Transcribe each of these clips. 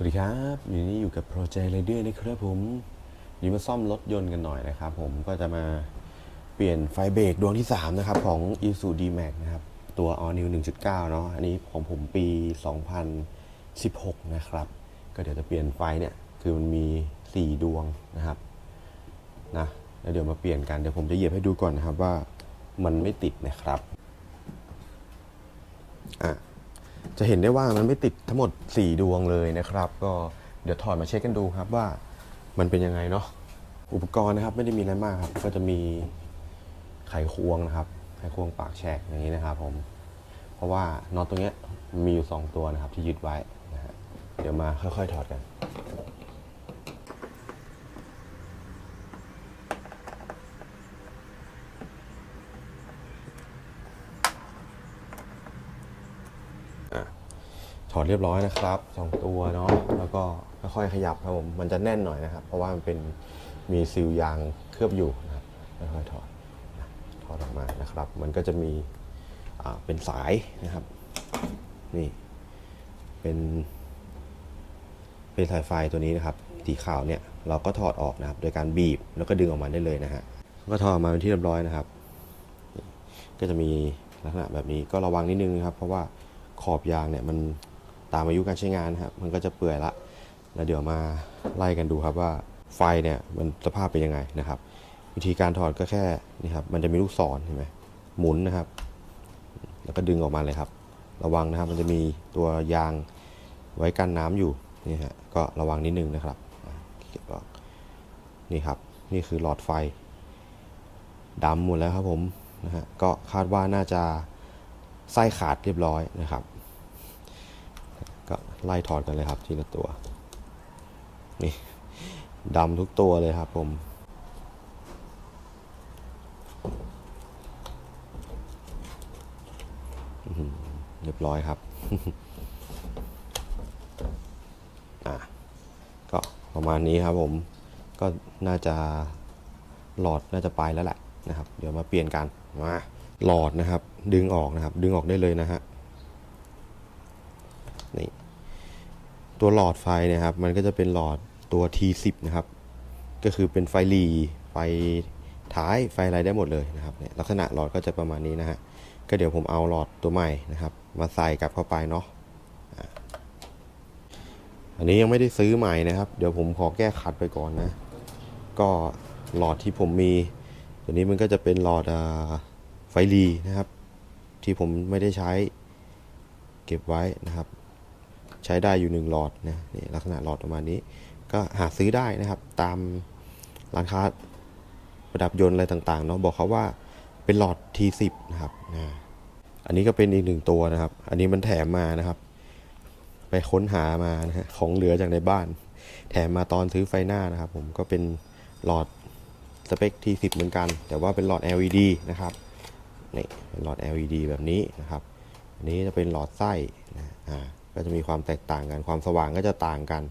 สวัสดีครับอยู่นี่อยู่กับโปรเจกต์เรเดอร์นะครับผมนี่มาซ่อมรถยนต์กันหน่อยนะครับผมก็จะมาเปลี่ยนไฟเบรกดวงที่ 3 นะครับ ของ i s u d m a x นะครับ ตัว All New 1.9 เนาะอันนี้ของผมปี 2016 นะครับ ก็เดี๋ยวจะเปลี่ยนไฟเนี่ย คือมันมี 4 ดวงนะครับนะแล้วเดี๋ยวมาเปลี่ยนกัน เดี๋ยวผมจะเหยียบให้ดูก่อนนะครับว่ามันไม่ติดนะครับอะ จะเห็นได้ว่ามันไม่ติดทั้งหมด 4 ดวงเลยนะครับ ก็เดี๋ยวถอดมาเช็คกันดูครับว่ามันเป็นยังไงเนาะอุปกรณ์นะครับไม่ได้มีอะไรมากครับ ก็จะมีไขควงนะครับ ไขควงปากแฉกอย่างนี้นะครับ ผม เพราะว่าน็อตตรงเนี้ยมีอยู่ 2 ตัวนะครับที่ยึดไว้นะฮะเดี๋ยวมาค่อย ๆ ถอดกัน ถอดเรียบร้อยนะครับสองตัวเนาะแล้วก็ค่อยๆขยับครับผมมันจะแน่นหน่อยนะครับ เพราะว่ามันเป็นมีซีลยางเคลือบอยู่นะครับค่อยๆถอดถอดออกมานะครับ มันก็จะมีเป็นสายนะครับนี่เป็น เป็นสายไฟตัวนี้นะครับสีขาวเนี่ยเราก็ถอดออกนะครับ โดยการบีบแล้วก็ดึงออกมาได้เลยนะฮะก็ถอดออกมาเป็นที่เรียบร้อยนะครับ ก็จะมีลักษณะแบบนี้ก็ระวังนิดนึงนะครับ เพราะว่าขอบยางเนี่ยมัน ตามอายุการใช้งานครับมันก็จะเปื่อยละแล้วเดี๋ยวมาไล่กันดูครับว่าไฟเนี่ยมันสภาพเป็นยังไงนะครับ วิธีการถอดก็แค่นี่ครับมันจะมีลูกศรเห็นไหมหมุนนะครับ แล้วก็ดึงออกมาเลยครับ ระวังนะครับมันจะมีตัวยางไว้กันน้ำอยู่นี่ฮะก็ระวังนิดนึงนะครับเก็บออกนี่ครับนี่คือหลอดไฟดำหมดแล้วครับผมนะฮะก็คาดว่าน่าจะไส้ขาดเรียบร้อยนะครับ ไล่ถอดกันเลยครับทีละตัว นี่ดำทุกตัวเลยครับผมเรียบร้อยครับ อะ ก็ประมาณนี้ครับผม ก็น่าจะหลอดน่าจะไปแล้วแหละนะครับ เดี๋ยวมาเปลี่ยนกัน มาหลอดนะครับ ดึงออกนะครับ ดึงออกได้เลยนะฮะนี่ ตัวหลอดไฟนะครับ มันก็จะเป็นหลอดตัว T10 นะครับ ก็คือเป็นไฟหลีไฟท้ายไฟอะไรได้หมดเลยนะครับเนี่ยลักษณะหลอดก็จะประมาณนี้นะฮะก็เดี๋ยวผมเอาหลอดตัวใหม่นะครับ มาใส่กลับเข้าไปเนาะอันนี้ยังไม่ได้ซื้อใหม่นะครับ เดี๋ยวผมขอแก้ขัดไปก่อนนะ ก็หลอดที่ผมมี ตัวนี้มันก็จะเป็นหลอดอไฟรีนะครับ ที่ผมไม่ได้ใช้ เก็บไว้นะครับ ใช้ได้อยู่หนึ่งหลอดนะนี่ลักษณะหลอดประมาณนี้ ก็หาซื้อได้นะครับ ตามร้านค้าประดับยนต์อะไรต่างๆเนาะบอกเขาว่าเป็นหลอด T10 นะครับนะอันนี้ก็เป็นอีกหนึ่งตัวนะครับ อันนี้มันแถมมานะครับ ไปค้นหามานะฮะของเหลือจากในบ้าน แถมมาตอนซื้อไฟหน้านะครับ ผมก็เป็นหลอดสเปค T10 เหมือนกัน แต่ว่าเป็นหลอด LED นะครับนี่หลอด LED แบบนี้นะครับ อันนี้จะเป็นหลอดไส้นะอ่า ก็จะมีความแตกต่างกัน ความสว่างก็จะต่างกัน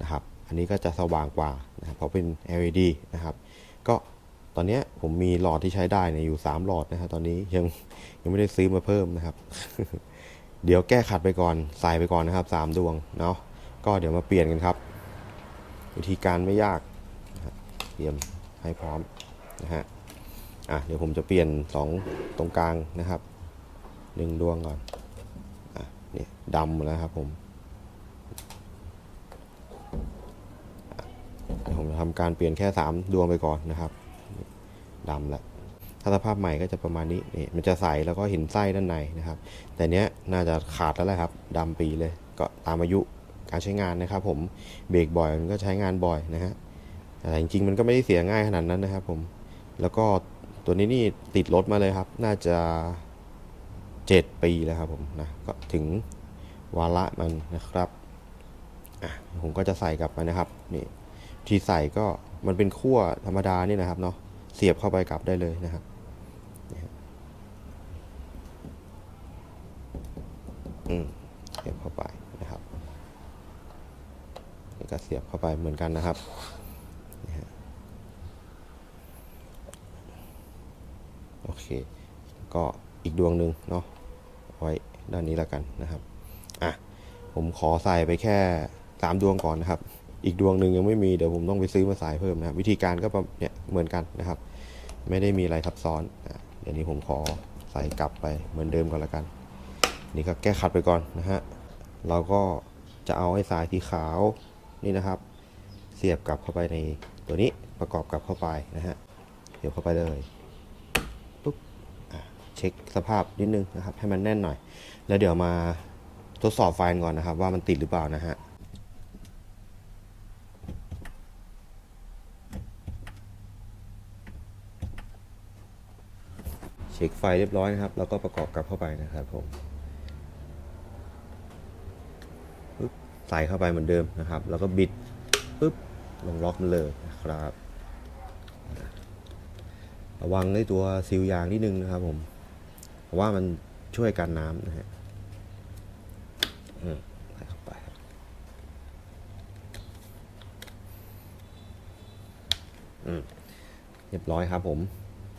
นะครับ อันนี้ก็จะสว่างกว่านะครับเพราะเป็น LED นะครับ ก็ตอนนี้ผมมีหลอดที่ใช้ได้เนี่ยอยู่ 3 หลอดนะครับตอนนี้ยังยังไม่ได้ซื้อมาเพิ่มนะครับ เดี๋ยวแก้ขัดไปก่อนใส่ไปก่อนนะครับ 3 ดวงเนาะก็เดี๋ยวมาเปลี่ยนกันครับ วิธีการไม่ยากเตรียมให้พร้อมนะฮะอะเดี๋ยวผมจะเปลี่ยน 2 ตรงกลางนะครับหนึ่งดวงก่อน อะนี่ดำหมดแล้วครับผมผมทำการเปลี่ยนแค่ 3 ดวงไปก่อนนะครับดำแล้วถ้าสภาพใหม่ก็จะประมาณนี้นี่มันจะใสแล้วก็เห็นไส้ด้านในนะครับ แต่เนี้ยน่าจะขาดแล้วแหละครับดำปีเลยก็ตามอายุการใช้งานนะครับ ผมเบรกบ่อยมันก็ใช้งานบ่อยนะฮะแต่จริงๆมันก็ไม่ได้เสียง่ายขนาดนั้นนะครับ ผมแล้วก็ตัวนี้นี่ติดรถมาเลยครับ น่าจะ 7 ปีแล้วครับผมนะก็ถึงวาระมันนะครับอะผมก็จะใส่กลับไปนะครับนี่ที่ใส่ก็มันเป็นขั้วธรรมดานี่นะครับเนาะเสียบเข้าไปกลับได้เลยนะครับอืมเสียบเข้าไปนะครับนี่ก็เสียบเข้าไปเหมือนกันนะครับนี่ฮะโอเค ก็อีกดวงหนึ่งเนาะ ไว้ด้านนี้แล้วกันนะครับอะผมขอใส่ไปแค่สามดวงก่อนนะครับ อีกดวงหนึ่งยังไม่มีเดี๋ยวผมต้องไปซื้อมาสายเพิ่มนะครับ วิธีการก็เนี่ยเหมือนกันนะครับ ไม่ได้มีอะไรซับซ้อนอะเดี๋ยวนี้ผมขอใส่กลับไปเหมือนเดิมก่อนละกัน นี่ก็แก้ขัดไปก่อนนะฮะเราก็จะเอาไอ้สายสีขาวนี่นะครับ เสียบกลับเข้าไปในตัวนี้ประกอบกลับเข้าไปนะฮะเสียบเข้าไปเลย เช็คสภาพนิดนึงนะครับ ให้มันแน่นหน่อย แล้วเดี๋ยวมาทดสอบไฟล์ก่อนนะครับ ว่ามันติดหรือเปล่านะฮะเช็คไฟเรียบร้อยนะครับ แล้วก็ประกอบกลับเข้าไปนะครับผมปึ๊บใส่เข้าไปเหมือนเดิมนะครับ แล้วก็บิดปึ๊บลงล็อกมันเลยนะครับ ระวังในตัวซีลยางนิดนึงนะครับผม เพราะว่ามันช่วยกันน้ำนะฮะอืมใส่เข้าไปอืมเรียบร้อยครับผม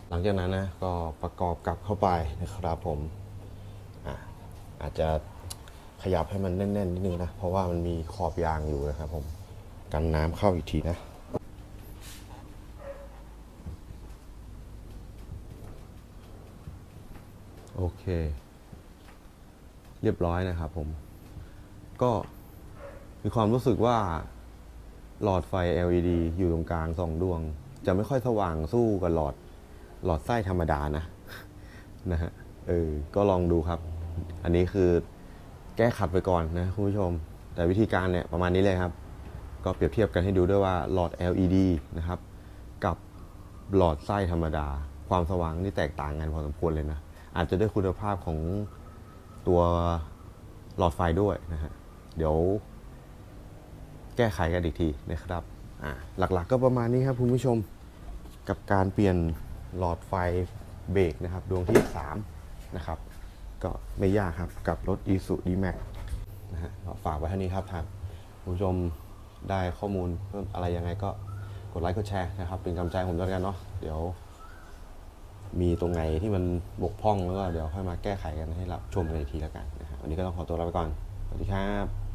หลังจากนั้นนะก็ประกอบกลับเข้าไปนะครับผมอะอาจจะขยับให้มันแน่นๆนิดนึงนะ เพราะว่ามันมีขอบยางอยู่นะครับผม กันน้ำเข้าอีกทีนะ โอเค เรียบร้อยนะครับผม ก็มีความรู้สึกว่า หลอดไฟ LED อยู่ตรงกลางสองดวง จะไม่ค่อยสว่างสู้กับหลอดหลอดไส้ธรรมดานะนะฮะเออก็ลองดูครับ อันนี้คือแก้ขัดไปก่อนนะคุณผู้ชม แต่วิธีการเนี่ยประมาณนี้เลยครับ ก็เปรียบเทียบกันให้ดูด้วยว่าหลอด LED นะครับ กับหลอดไส้ธรรมดา ความสว่างนี่แตกต่างกันพอสมควรเลยนะ อาจจะด้วยคุณภาพของตัวหลอดไฟด้วยนะฮะเดี๋ยวแก้ไขกันอีกทีนะครับหลักๆก็ประมาณนี้ครับคุณผู้ชมกับการเปลี่ยนหลอดไฟเบรกนะครับ ดวงที่ 3 นะครับ ก็ไม่ยากครับกับรถ i s u D-Max นะฮะฝากไว้เท่านี้ครับทางคุณผู้ชมได้ข้อมูลเพิ่มอะไรยังไงก็กดไลค์กดแชร์นะครับ เป็นกำลังใจผมด้วยกันเนาะเดี๋ยว มีตรงไหนที่มันบกพร่องแล้วก็เดี๋ยวค่อยมาแก้ไขกันให้รับชมกันอีกทีแล้วกันนะฮะวันนี้ก็ต้องขอตัวลาไปก่อน สวัสดีครับ